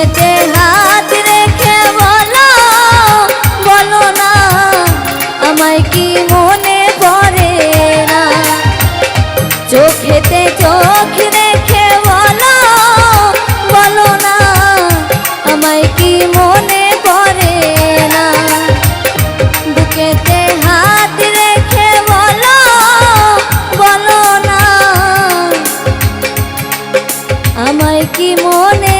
পেটে হাত রেখে বলো? না, আমায় কি মনে চোখ বলো না, আমায় কি মনে না? হাত রেখে বলো না, আমায় কি মনে